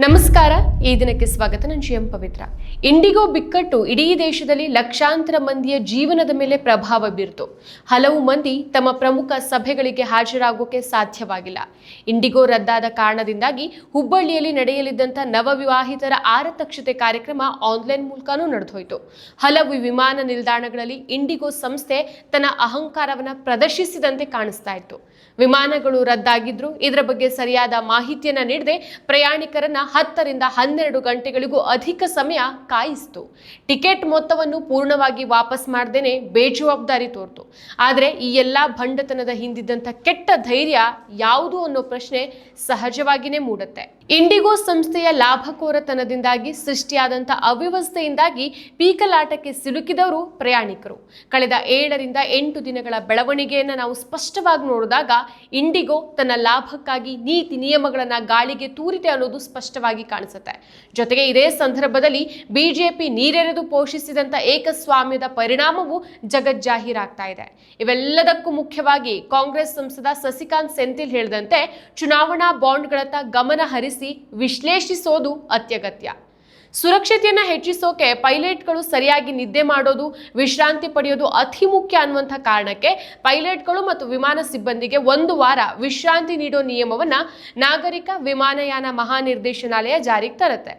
ನಮಸ್ಕಾರ. ಈ ದಿನಕ್ಕೆ ಸ್ವಾಗತ. ನಾನು ಜಿಎಂ ಪವಿತ್ರ. ಇಂಡಿಗೋ ಬಿಕ್ಕಟ್ಟು ಇಡೀ ದೇಶದಲ್ಲಿ ಲಕ್ಷಾಂತರ ಮಂದಿಯ ಜೀವನದ ಮೇಲೆ ಪ್ರಭಾವ ಬೀರಿತು. ಹಲವು ಮಂದಿ ತಮ್ಮ ಪ್ರಮುಖ ಸಭೆಗಳಿಗೆ ಹಾಜರಾಗೋಕೆ ಸಾಧ್ಯವಾಗಿಲ್ಲ. ಇಂಡಿಗೋ ರದ್ದಾದ ಕಾರಣದಿಂದಾಗಿ ಹುಬ್ಬಳ್ಳಿಯಲ್ಲಿ ನಡೆಯಲಿದ್ದಂಥ ನವವಿವಾಹಿತರ ಆರತಕ್ಷತೆ ಕಾರ್ಯಕ್ರಮ ಆನ್ಲೈನ್ ಮೂಲಕನೂ ನಡೆದೋಯ್ತು. ಹಲವು ವಿಮಾನ ನಿಲ್ದಾಣಗಳಲ್ಲಿ ಇಂಡಿಗೋ ಸಂಸ್ಥೆ ತನ್ನ ಅಹಂಕಾರವನ್ನ ಪ್ರದರ್ಶಿಸಿದಂತೆ ಕಾಣಿಸ್ತಾ ಇತ್ತು. ವಿಮಾನಗಳು ರದ್ದಾಗಿದ್ರು ಇದರ ಬಗ್ಗೆ ಸರಿಯಾದ ಮಾಹಿತಿಯನ್ನ ನೀಡದೆ ಪ್ರಯಾಣಿಕರನ್ನ ಹತ್ತರಿಂದ ಹನ್ನೆರಡು ಗಂಟೆಗಳಿಗೂ ಅಧಿಕ ಸಮಯ ಕಾಯಿಸ್ತು. ಟಿಕೆಟ್ ಮೊತ್ತವನ್ನು ಪೂರ್ಣವಾಗಿ ವಾಪಸ್ ಮಾಡ್ದೇನೆ ಬೇಜವಾಬ್ದಾರಿ ತೋರ್ತು. ಆದರೆ ಈ ಎಲ್ಲಾ ಭಂಡತನದ ಹಿಂದಿದ್ದಂಥ ಕೆಟ್ಟ ಧೈರ್ಯ ಯಾವುದು ಅನ್ನೋ ಪ್ರಶ್ನೆ ಸಹಜವಾಗಿನೇ ಮೂಡುತ್ತೆ. ಇಂಡಿಗೋ ಸಂಸ್ಥೆಯ ಲಾಭಕೋರತನದಿಂದಾಗಿ ಸೃಷ್ಟಿಯಾದಂಥ ಅವ್ಯವಸ್ಥೆಯಿಂದಾಗಿ ಪೀಕಲಾಟಕ್ಕೆ ಸಿಲುಕಿದವರು ಪ್ರಯಾಣಿಕರು. ಕಳೆದ ಏಳರಿಂದ ಎಂಟು ದಿನಗಳ ಬೆಳವಣಿಗೆಯನ್ನು ನಾವು ಸ್ಪಷ್ಟವಾಗಿ ನೋಡಿದಾಗ ಇಂಡಿಗೋ ತನ್ನ ಲಾಭಕ್ಕಾಗಿ ನೀತಿ ನಿಯಮಗಳನ್ನು ಗಾಳಿಗೆ ತೂರಿದೆ ಅನ್ನೋದು ಸ್ಪಷ್ಟವಾಗಿ ಕಾಣಿಸುತ್ತೆ. ಜೊತೆಗೆ ಇದೇ ಸಂದರ್ಭದಲ್ಲಿ ಬಿಜೆಪಿ ನೀರೆರೆದು ಪೋಷಿಸಿದಂಥ ಏಕಸ್ವಾಮ್ಯದ ಪರಿಣಾಮವು ಜಗಜ್ಜಾಹೀರಾಗ್ತಾ ಇದೆ. ಇವೆಲ್ಲದಕ್ಕೂ ಮುಖ್ಯವಾಗಿ ಕಾಂಗ್ರೆಸ್ ಸಂಸದ ಸಸಿಕಾಂತ್ ಸೆಂಥಿಲ್ ಹೇಳಿದಂತೆ ಚುನಾವಣಾ ಬಾಂಡ್ಗಳತ್ತ ಗಮನ ಹರಿಸಿ ವಿಶ್ಲೇಷಿಸೋದು ಅತ್ಯಗತ್ಯ. ಸುರಕ್ಷತೆಯನ್ನ ಹೆಚ್ಚಿಸೋಕೆ ಪೈಲಟ್ಗಳು ಸರಿಯಾಗಿ ನಿದ್ದೆ ಮಾಡೋದು, ವಿಶ್ರಾಂತಿ ಪಡೆಯೋದು ಅತಿ ಮುಖ್ಯ ಅನ್ನುವಂಥ ಕಾರಣಕ್ಕೆ ಪೈಲಟ್ಗಳು ಮತ್ತು ವಿಮಾನ ಸಿಬ್ಬಂದಿಗೆ ಒಂದು ವಾರ ವಿಶ್ರಾಂತಿ ನೀಡೋ ನಿಯಮವನ್ನು ನಾಗರಿಕ ವಿಮಾನಯಾನ ಮಹಾನಿರ್ದೇಶನಾಲಯ ಜಾರಿಗೆ ತರುತ್ತೆ.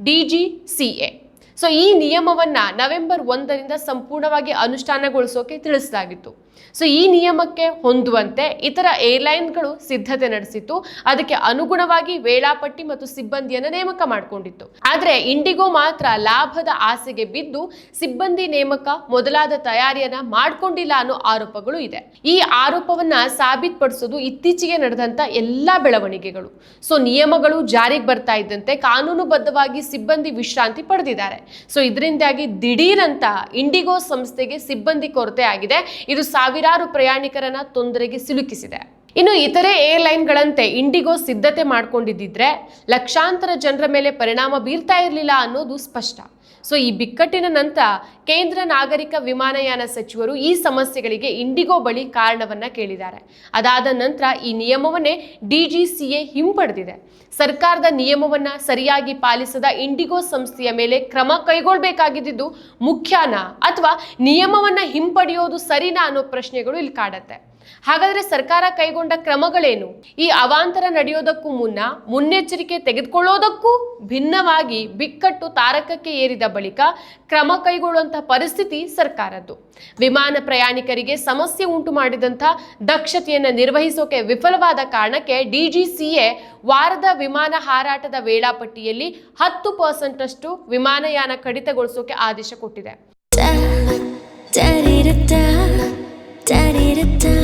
ಡಿಜಿಸಿಎ ಸೊ ಈ ನಿಯಮವನ್ನು ನವೆಂಬರ್ ಒಂದರಿಂದ ಸಂಪೂರ್ಣವಾಗಿ ಅನುಷ್ಠಾನಗೊಳಿಸೋಕೆ ತಿಳಿಸಲಾಗಿತ್ತು. ಸೊ ಈ ನಿಯಮಕ್ಕೆ ಹೊಂದುವಂತೆ ಇತರ ಏರ್ಲೈನ್ಗಳು ಸಿದ್ಧತೆ ನಡೆಸಿತ್ತು. ಅದಕ್ಕೆ ಅನುಗುಣವಾಗಿ ವೇಳಾಪಟ್ಟಿ ಮತ್ತು ಸಿಬ್ಬಂದಿಯನ್ನು ನೇಮಕ ಮಾಡಿಕೊಂಡಿತ್ತು. ಆದರೆ ಇಂಡಿಗೋ ಮಾತ್ರ ಲಾಭದ ಆಸೆಗೆ ಬಿದ್ದು ಸಿಬ್ಬಂದಿ ನೇಮಕ ಮೊದಲಾದ ತಯಾರಿಯನ್ನ ಮಾಡಿಕೊಂಡಿಲ್ಲ ಅನ್ನೋ ಆರೋಪಗಳು ಇದೆ. ಈ ಆರೋಪವನ್ನ ಸಾಬೀತುಪಡಿಸೋದು ಇತ್ತೀಚೆಗೆ ನಡೆದಂತ ಎಲ್ಲಾ ಬೆಳವಣಿಗೆಗಳು. ಸೊ ನಿಯಮಗಳು ಜಾರಿಗೆ ಬರ್ತಾ ಇದ್ದಂತೆ ಕಾನೂನುಬದ್ಧವಾಗಿ ಸಿಬ್ಬಂದಿ ವಿಶ್ರಾಂತಿ ಪಡೆದಿದ್ದಾರೆ. ಸೊ ಇದರಿಂದಾಗಿ ದಿಢೀರಂತ ಇಂಡಿಗೋ ಸಂಸ್ಥೆಗೆ ಸಿಬ್ಬಂದಿ ಕೊರತೆ ಆಗಿದೆ. ಇದು ಸಾವಿರಾರು ಪ್ರಯಾಣಿಕರನ್ನ ತೊಂದರೆಗೆ ಸಿಲುಕಿಸಿದೆ. ಇನ್ನು ಇತರೆ ಏರ್ಲೈನ್ಗಳಂತೆ ಇಂಡಿಗೋ ಸಿದ್ಧತೆ ಮಾಡ್ಕೊಂಡಿದ್ದಿದ್ರೆ ಲಕ್ಷಾಂತರ ಜನರ ಮೇಲೆ ಪರಿಣಾಮ ಬೀರ್ತಾ ಇರಲಿಲ್ಲ ಅನ್ನೋದು ಸ್ಪಷ್ಟ. ಸೊ ಈ ಬಿಕ್ಕಟ್ಟಿನ ನಂತರ ಕೇಂದ್ರ ನಾಗರಿಕ ವಿಮಾನಯಾನ ಸಚಿವರು ಈ ಸಮಸ್ಯೆಗಳಿಗೆ ಇಂಡಿಗೋ ಬಳಿ ಕಾರಣವನ್ನ ಕೇಳಿದ್ದಾರೆ. ಅದಾದ ನಂತರ ಈ ನಿಯಮವನ್ನೇ ಡಿಜಿಸಿಎ ಹಿಂಪಡೆದಿದೆ. ಸರ್ಕಾರದ ನಿಯಮವನ್ನ ಸರಿಯಾಗಿ ಪಾಲಿಸದ ಇಂಡಿಗೋ ಸಂಸ್ಥೆಯ ಮೇಲೆ ಕ್ರಮ ಕೈಗೊಳ್ಳಬೇಕಾಗಿದ್ದು ಮುಖ್ಯನಾ ಅಥವಾ ನಿಯಮವನ್ನ ಹಿಂಪಡೆಯೋದು ಸರಿನಾ ಅನ್ನೋ ಪ್ರಶ್ನೆಗಳು ಇಲ್ಲಿ ಕಾಡತ್ತೆ. ಹಾಗಾದ್ರೆ ಸರ್ಕಾರ ಕೈಗೊಂಡ ಕ್ರಮಗಳೇನು? ಈ ಅವಾಂತರ ನಡೆಯೋದಕ್ಕೂ ಮುನ್ನ ಮುನ್ನೆಚ್ಚರಿಕೆ ತೆಗೆದುಕೊಳ್ಳೋದಕ್ಕೂ ಭಿನ್ನವಾಗಿ ಬಿಕ್ಕಟ್ಟು ತಾರಕಕ್ಕೆ ಏರಿದ ಬಳಿಕ ಕ್ರಮ ಕೈಗೊಳ್ಳುವಂತಹ ಪರಿಸ್ಥಿತಿ ಸರ್ಕಾರದ್ದು. ವಿಮಾನ ಪ್ರಯಾಣಿಕರಿಗೆ ಸಮಸ್ಯೆ ಉಂಟು ಮಾಡಿದಂಥ ದಕ್ಷತೆಯನ್ನು ನಿರ್ವಹಿಸೋಕೆ ವಿಫಲವಾದ ಕಾರಣಕ್ಕೆ ಡಿಜಿಸಿಎ ವಾರದ ವಿಮಾನ ಹಾರಾಟದ ವೇಳಾಪಟ್ಟಿಯಲ್ಲಿ ಹತ್ತು ಪರ್ಸೆಂಟ್ ಅಷ್ಟು ವಿಮಾನಯಾನ ಕಡಿತಗೊಳಿಸೋಕೆ ಆದೇಶ ಕೊಟ್ಟಿದೆ.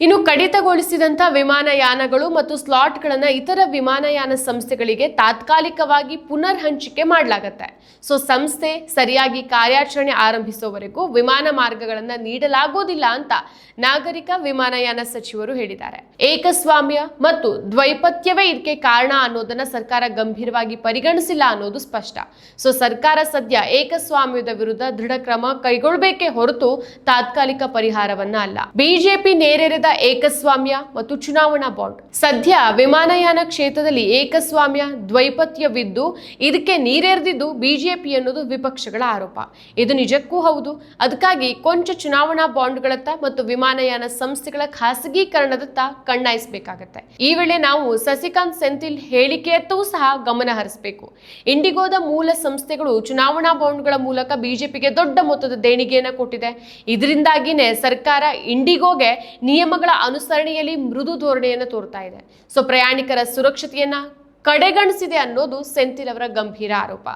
ಇನ್ನು ಕಡಿತಗೊಳಿಸಿದಂಥ ವಿಮಾನಯಾನಗಳು ಮತ್ತು ಸ್ಲಾಟ್ಗಳನ್ನು ಇತರ ವಿಮಾನಯಾನ ಸಂಸ್ಥೆಗಳಿಗೆ ತಾತ್ಕಾಲಿಕವಾಗಿ ಪುನರ್ ಹಂಚಿಕೆ ಮಾಡಲಾಗತ್ತೆ. ಸೊ, ಸಂಸ್ಥೆ ಸರಿಯಾಗಿ ಕಾರ್ಯಾಚರಣೆ ಆರಂಭಿಸುವವರೆಗೂ ವಿಮಾನ ಮಾರ್ಗಗಳನ್ನು ನೀಡಲಾಗೋದಿಲ್ಲ ಅಂತ ನಾಗರಿಕ ವಿಮಾನಯಾನ ಸಚಿವರು ಹೇಳಿದ್ದಾರೆ. ಏಕಸ್ವಾಮ್ಯ ಮತ್ತು ದ್ವೈಪತ್ಯವೇ ಇದಕ್ಕೆ ಕಾರಣ ಅನ್ನೋದನ್ನ ಸರ್ಕಾರ ಗಂಭೀರವಾಗಿ ಪರಿಗಣಿಸಿಲ್ಲ ಅನ್ನೋದು ಸ್ಪಷ್ಟ. ಸೊ, ಸರ್ಕಾರ ಸದ್ಯ ಏಕಸ್ವಾಮ್ಯದ ವಿರುದ್ಧ ದೃಢ ಕ್ರಮ ಕೈಗೊಳ್ಳಬೇಕೇ ಹೊರತು ತಾತ್ಕಾಲಿಕ ಪರಿಹಾರವನ್ನ ಅಲ್ಲ. ಬಿಜೆಪಿ ನೇರೆರೆದ ಏಕಸ್ವಾಮ್ಯ ಮತ್ತು ಚುನಾವಣಾ ಬಾಂಡ್. ಸದ್ಯ ವಿಮಾನಯಾನ ಕ್ಷೇತ್ರದಲ್ಲಿ ಏಕಸ್ವಾಮ್ಯ ದ್ವೈಪತ್ಯವಿದ್ದು, ಇದಕ್ಕೆ ನೀರೆರೆದಿದ್ದು ಬಿಜೆಪಿ ಅನ್ನೋದು ವಿಪಕ್ಷಗಳ ಆರೋಪ. ಇದು ನಿಜಕ್ಕೂ ಹೌದು. ಅದಕ್ಕಾಗಿ ಕೊಂಚ ಚುನಾವಣಾ ಬಾಂಡ್ಗಳತ್ತ ಮತ್ತು ವಿಮಾನಯಾನ ಸಂಸ್ಥೆಗಳ ಖಾಸಗೀಕರಣದತ್ತ ಕಣ್ಣಾಯಿಸಬೇಕಾಗತ್ತೆ. ಈ ವೇಳೆ ನಾವು ಸಸಿಕಾಂತ್ ಸೆಂಥಿಲ್ ಹೇಳಿಕೆಯತ್ತೂ ಸಹ ಗಮನ ಹರಿಸಬೇಕು. ಇಂಡಿಗೋದ ಮೂಲ ಸಂಸ್ಥೆಗಳು ಚುನಾವಣಾ ಬಾಂಡ್ಗಳ ಮೂಲಕ ಬಿಜೆಪಿಗೆ ದೊಡ್ಡ ಮೊತ್ತದ ದೇಣಿಗೆಯನ್ನು ಕೊಟ್ಟಿದೆ. ಇದರಿಂದಾಗಿನೇ ಸರ್ಕಾರ ಇಂಡಿಗೋಗೆ ನಿಯಮಗಳ ಅನುಸರಣೆಯಲ್ಲಿ ಮೃದು ಧೋರಣೆಯನ್ನು ತೋರ್ತಾ ಇದೆ. ಸೊ ಪ್ರಯಾಣಿಕರ ಸುರಕ್ಷತೆಯನ್ನ ಕಡೆಗಣಿಸಿದೆ ಅನ್ನೋದು ಸೆಂಥಿಲ್ ಅವರ ಗಂಭೀರ ಆರೋಪ.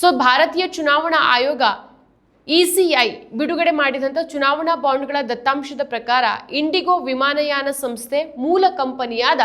ಸೊ ಭಾರತೀಯ ಚುನಾವಣಾ ಆಯೋಗ ಇಸಿಐ ಬಿಡುಗಡೆ ಮಾಡಿದಂಥ ಚುನಾವಣಾ ಬಾಂಡ್ಗಳ ದತ್ತಾಂಶದ ಪ್ರಕಾರ ಇಂಡಿಗೋ ವಿಮಾನಯಾನ ಸಂಸ್ಥೆ ಮೂಲ ಕಂಪನಿಯಾದ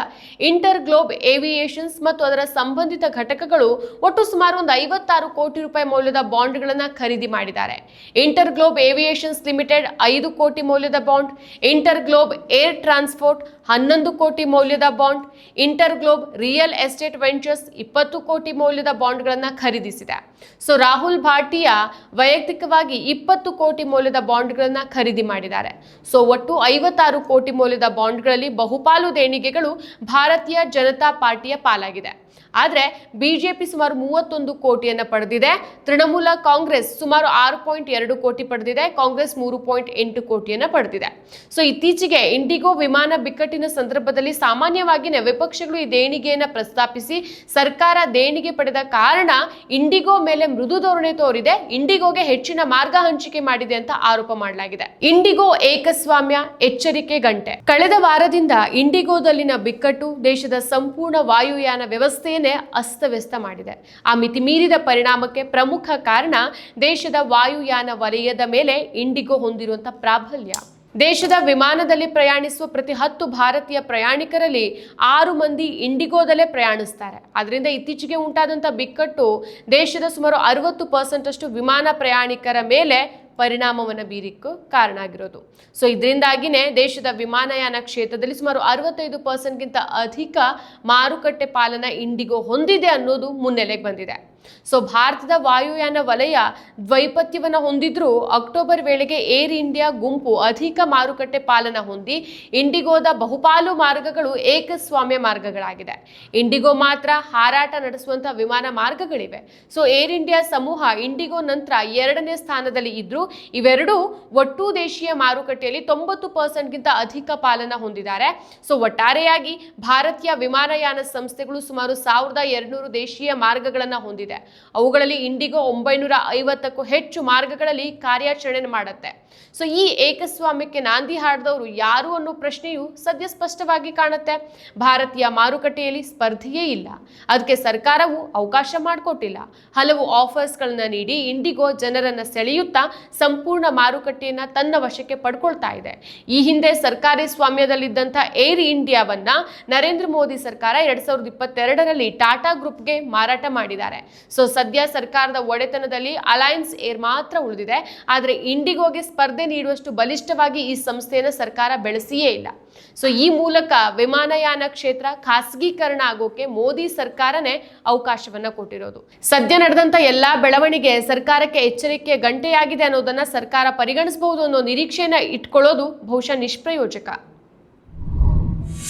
ಇಂಟರ್ ಗ್ಲೋಬ್ ಏವಿಯೇಷನ್ಸ್ ಮತ್ತು ಅದರ ಸಂಬಂಧಿತ ಘಟಕಗಳು ಒಟ್ಟು ಸುಮಾರು ಒಂದು ಐವತ್ತಾರು ಕೋಟಿ ರೂಪಾಯಿ ಮೌಲ್ಯದ ಬಾಂಡ್ಗಳನ್ನು ಖರೀದಿ ಮಾಡಿದ್ದಾರೆ. ಇಂಟರ್ ಗ್ಲೋಬ್ ಏವಿಯೇಷನ್ಸ್ ಲಿಮಿಟೆಡ್ ಐದು ಕೋಟಿ ಮೌಲ್ಯದ bond inter globe air transport ಹನ್ನೊಂದು ಕೋಟಿ ಮೌಲ್ಯದ bond InterGlobe real estate ventures ಇಪ್ಪತ್ತು ಕೋಟಿ ಮೌಲ್ಯದ ಬಾಂಡ್ಗಳನ್ನು ಖರೀದಿಸಿದೆ. ಸೊ ರಾಹುಲ್ ಭಾಟಿಯಾ ವೈಯಕ್ತಿಕವಾಗಿ ಹೆಚ್ಚಾಗಿ ಇಪ್ಪತ್ತು ಕೋಟಿ ಮೌಲ್ಯದ ಬಾಂಡ್ಗಳನ್ನ ಖರೀದಿ ಮಾಡಿದ್ದಾರೆ. ಸೊ ಒಟ್ಟು ಐವತ್ತಾರು ಕೋಟಿ ಮೌಲ್ಯದ ಬಾಂಡ್ಗಳಲ್ಲಿ ಬಹುಪಾಲು ದೇಣಿಗೆಗಳು ಭಾರತೀಯ ಜನತಾ ಪಾರ್ಟಿಯ ಪಾಲಾಗಿದೆ. ಆದರೆ ಬಿಜೆಪಿ ಸುಮಾರು ಮೂವತ್ತೊಂದು ಕೋಟಿಯನ್ನು ಪಡೆದಿದೆ. ತೃಣಮೂಲ ಕಾಂಗ್ರೆಸ್ ಸುಮಾರು ಆರು ಪಾಯಿಂಟ್ ಎರಡು ಕೋಟಿ ಪಡೆದಿದೆ. ಕಾಂಗ್ರೆಸ್ ಮೂರು ಪಾಯಿಂಟ್ ಎಂಟು ಕೋಟಿಯನ್ನು ಪಡೆದಿದೆ. ಸೊ ಇತ್ತೀಚೆಗೆ ಇಂಡಿಗೋ ವಿಮಾನ ಬಿಕ್ಕಟ್ಟಿನ ಸಂದರ್ಭದಲ್ಲಿ ಸಾಮಾನ್ಯವಾಗಿಯೇ ವಿಪಕ್ಷಗಳು ಈ ದೇಣಿಗೆಯನ್ನು ಪ್ರಸ್ತಾಪಿಸಿ ಸರ್ಕಾರ ದೇಣಿಗೆ ಪಡೆದ ಕಾರಣ ಇಂಡಿಗೋ ಮೇಲೆ ಮೃದು ಧೋರಣೆ ತೋರಿದೆ. ಇಂಡಿಗೋಗೆ ಹೆಚ್ಚಿನ ಮಾರ್ಗ ಹಂಚಿಕೆ ಮಾಡಿದೆ ಅಂತ ಆರೋಪ ಮಾಡಲಾಗಿದೆ. ಇಂಡಿಗೋ ಏಕಸ್ವಾಮ್ಯ ಎಚ್ಚರಿಕೆ ಗಂಟೆ. ಕಳೆದ ವಾರದಿಂದ ಇಂಡಿಗೋದಲ್ಲಿನ ಬಿಕ್ಕಟ್ಟು ದೇಶದ ಸಂಪೂರ್ಣ ವಾಯುಯಾನ ವ್ಯವಸ್ಥೆಯನ್ನೇ ಅಸ್ತವ್ಯಸ್ತ ಮಾಡಿದೆ. ಆ ಮಿತಿ ಮೀರಿದ ಪರಿಣಾಮಕ್ಕೆ ಪ್ರಮುಖ ಕಾರಣ ದೇಶದ ವಾಯುಯಾನ ವಲಯದ ಮೇಲೆ ಇಂಡಿಗೋ ಹೊಂದಿರುವಂತಹ ಪ್ರಾಬಲ್ಯ. ದೇಶದ ವಿಮಾನದಲ್ಲಿ ಪ್ರಯಾಣಿಸುವ ಪ್ರತಿ ಹತ್ತು ಭಾರತೀಯ ಪ್ರಯಾಣಿಕರಲ್ಲಿ ಆರು ಮಂದಿ ಇಂಡಿಗೋದಲ್ಲೇ ಪ್ರಯಾಣಿಸ್ತಾರೆ. ಅದರಿಂದ ಇತ್ತೀಚೆಗೆ ಉಂಟಾದಂಥ ಬಿಕ್ಕಟ್ಟು ದೇಶದ ಸುಮಾರು ಅರವತ್ತು ಪರ್ಸೆಂಟ್ ಅಷ್ಟು ವಿಮಾನ ಪ್ರಯಾಣಿಕರ ಮೇಲೆ ಪರಿಣಾಮವನ್ನು ಬೀರಿಕ್ಕೂ ಕಾರಣ ಆಗಿರೋದು. ಸೊ, ಇದರಿಂದಾಗಿನೇ ದೇಶದ ವಿಮಾನಯಾನ ಕ್ಷೇತ್ರದಲ್ಲಿ ಸುಮಾರು ಅರವತ್ತೈದು ಪರ್ಸೆಂಟ್ಗಿಂತ ಅಧಿಕ ಮಾರುಕಟ್ಟೆ ಪಾಲನ ಇಂಡಿಗೋ ಹೊಂದಿದೆ ಅನ್ನೋದು ಮುನ್ನೆಲೆಗೆ ಬಂದಿದೆ. ಸೊ ಭಾರತದ ವಾಯುಯಾನ ವಲಯ ದ್ವೈಪತ್ಯವನ್ನು ಹೊಂದಿದ್ರೂ ಅಕ್ಟೋಬರ್ ವೇಳೆಗೆ ಏರ್ ಇಂಡಿಯಾ ಗುಂಪು ಅಧಿಕ ಮಾರುಕಟ್ಟೆ ಪಾಲನ ಹೊಂದಿ ಇಂಡಿಗೋದ ಬಹುಪಾಲು ಮಾರ್ಗಗಳು ಏಕಸ್ವಾಮ್ಯ ಮಾರ್ಗಗಳಾಗಿದೆ ಇಂಡಿಗೋ ಮಾತ್ರ ಹಾರಾಟ ನಡೆಸುವಂತಹ ವಿಮಾನ ಮಾರ್ಗಗಳಿವೆ. ಸೊ ಏರ್ ಇಂಡಿಯಾ ಸಮೂಹ ಇಂಡಿಗೋ ನಂತರ ಎರಡನೇ ಸ್ಥಾನದಲ್ಲಿ ಇದ್ರೂ ಇವೆರಡೂ ಒಟ್ಟು ದೇಶೀಯ ಮಾರುಕಟ್ಟೆಯಲ್ಲಿ ತೊಂಬತ್ತು ಪರ್ಸೆಂಟ್ಗಿಂತ ಅಧಿಕ ಪಾಲನ ಹೊಂದಿದ್ದಾರೆ. ಸೊ ಒಟ್ಟಾರೆಯಾಗಿ ಭಾರತೀಯ ವಿಮಾನಯಾನ ಸಂಸ್ಥೆಗಳು ಸುಮಾರು ಸಾವಿರದ ಎರಡುನೂರು ದೇಶೀಯ ಮಾರ್ಗಗಳನ್ನು ಹೊಂದಿದೆ. ಅವುಗಳಲ್ಲಿ ಇಂಡಿಗೋ ಒಂಬೈನೂರ ಐವತ್ತಕ್ಕೂ ಹೆಚ್ಚು ಮಾರ್ಗಗಳಲ್ಲಿ ಕಾರ್ಯಾಚರಣೆ ಮಾಡುತ್ತೆ. ಸೊ ಈ ಏಕಸ್ವಾಮ್ಯಕ್ಕೆ ನಾಂದಿ ಹಾಡಿದವರು ಯಾರು ಅನ್ನೋ ಪ್ರಶ್ನೆಯು ಸದ್ಯ ಸ್ಪಷ್ಟವಾಗಿ ಕಾಣುತ್ತೆ. ಭಾರತೀಯ ಮಾರುಕಟ್ಟೆಯಲ್ಲಿ ಸ್ಪರ್ಧೆಯೇ ಇಲ್ಲ. ಅದಕ್ಕೆ ಸರ್ಕಾರವು ಅವಕಾಶ ಮಾಡಿಕೊಟ್ಟಿಲ್ಲ. ಹಲವು ಆಫರ್ಸ್ಗಳನ್ನ ನೀಡಿ ಇಂಡಿಗೋ ಜನರನ್ನ ಸೆಳೆಯುತ್ತಾ ಸಂಪೂರ್ಣ ಮಾರುಕಟ್ಟೆಯನ್ನ ತನ್ನ ವಶಕ್ಕೆ ಪಡ್ಕೊಳ್ತಾ ಇದೆ. ಈ ಹಿಂದೆ ಸರ್ಕಾರಿ ಸ್ವಾಮ್ಯದಲ್ಲಿದ್ದಂಥ ಏರ್ ಇಂಡಿಯಾವನ್ನ ನರೇಂದ್ರ ಮೋದಿ ಸರ್ಕಾರ ಎರಡ್ ಸಾವಿರದ ಇಪ್ಪತ್ತೆರಡರಲ್ಲಿ ಟಾಟಾ ಗ್ರೂಪ್ಗೆ ಮಾರಾಟ ಮಾಡಿದ್ದಾರೆ. ಸೊ ಸದ್ಯ ಸರ್ಕಾರದ ಒಡೆತನದಲ್ಲಿ ಅಲಯನ್ಸ್ ಏರ್ ಮಾತ್ರ ಉಳಿದಿದೆ. ಆದರೆ ಇಂಡಿಗೋಗೆ ಸ್ಪರ್ಧೆ ನೀಡುವಷ್ಟು ಬಲಿಷ್ಠವಾಗಿ ಈ ಸಂಸ್ಥೆಯನ್ನ ಸರ್ಕಾರ ಬೆಳೆಸಿಯೇ ಇಲ್ಲ. ಸೊ ಈ ಮೂಲಕ ವಿಮಾನಯಾನ ಕ್ಷೇತ್ರ ಖಾಸಗೀಕರಣ ಆಗೋಕೆ ಮೋದಿ ಸರ್ಕಾರನೇ ಅವಕಾಶವನ್ನ ಕೊಟ್ಟಿರೋದು. ಸದ್ಯ ನಡೆದಂತ ಎಲ್ಲಾ ಬೆಳವಣಿಗೆ ಸರ್ಕಾರಕ್ಕೆ ಎಚ್ಚರಿಕೆ ಗಂಟೆಯಾಗಿದೆ ಅನ್ನೋದನ್ನ ಸರ್ಕಾರ ಪರಿಗಣಿಸಬಹುದು ಅನ್ನೋ ನಿರೀಕ್ಷೆಯನ್ನ ಇಟ್ಕೊಳ್ಳೋದು ಬಹುಶಃ ನಿಷ್ಪ್ರಯೋಜಕ.